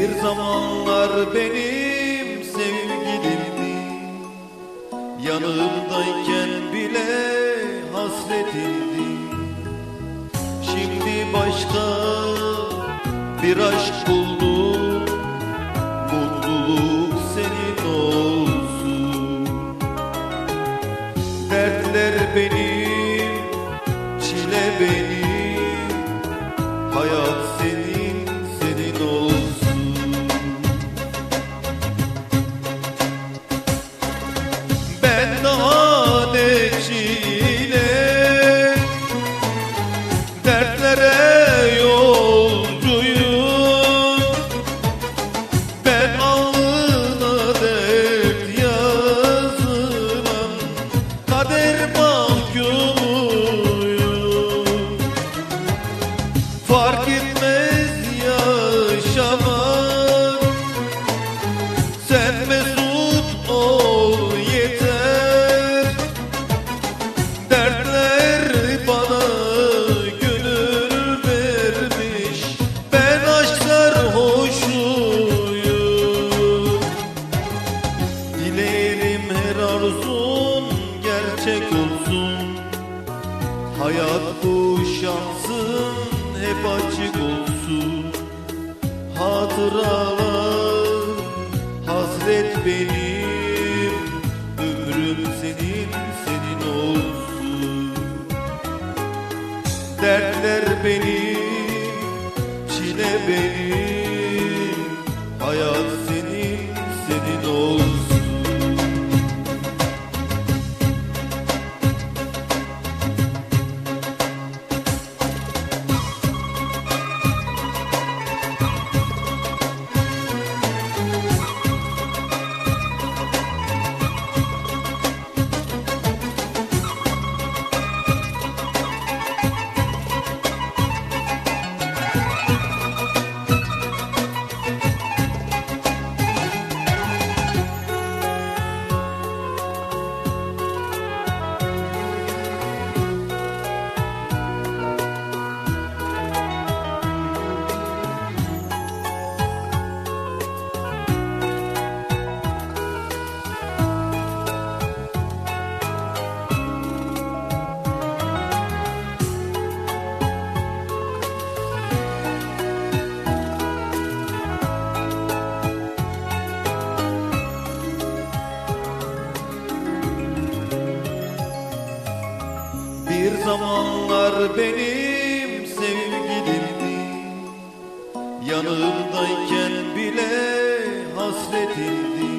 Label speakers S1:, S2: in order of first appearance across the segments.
S1: Bir zamanlar benim sevgilimdi Yanımdayken bile hasretimdi Şimdi başka bir aşk buldum. Mutluluk senin olsun. Dertler benim, gerçek olsun. Hayat bu şansın hep açık olsun. Hatıralar hasret benim. Ömrüm senin senin olsun. Dertler benim çile benim. Hayat senin senin olsun zamanlar benim sevgilimdi. Yanımdayken bile hasretimdi.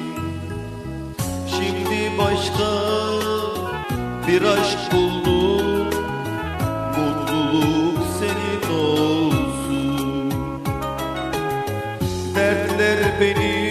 S1: Şimdi başka bir aşk buldum. Mutluluk senin olsun. Dertler benim,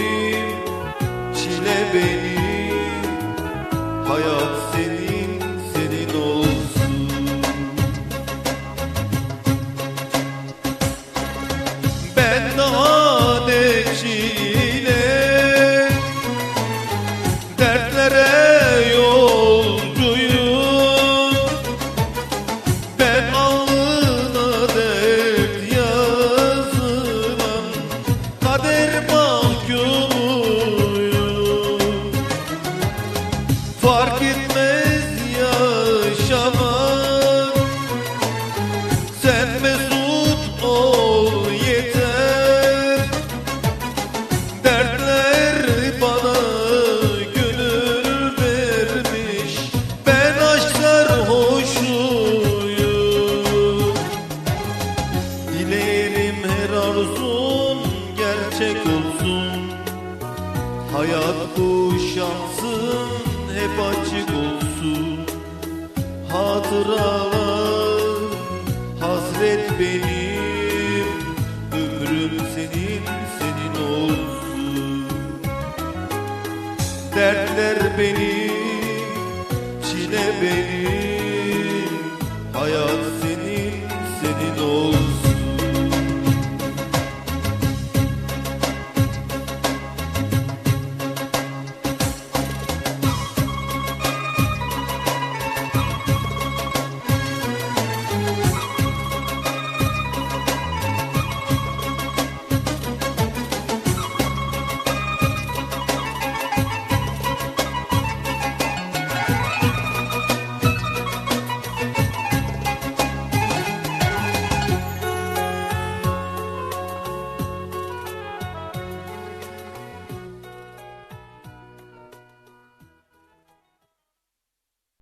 S1: Hayat bu şansın hep açık olsun. Hatıralar hasret benim. Ömrüm senin senin olsun. Dertler benim çile benim. Hayat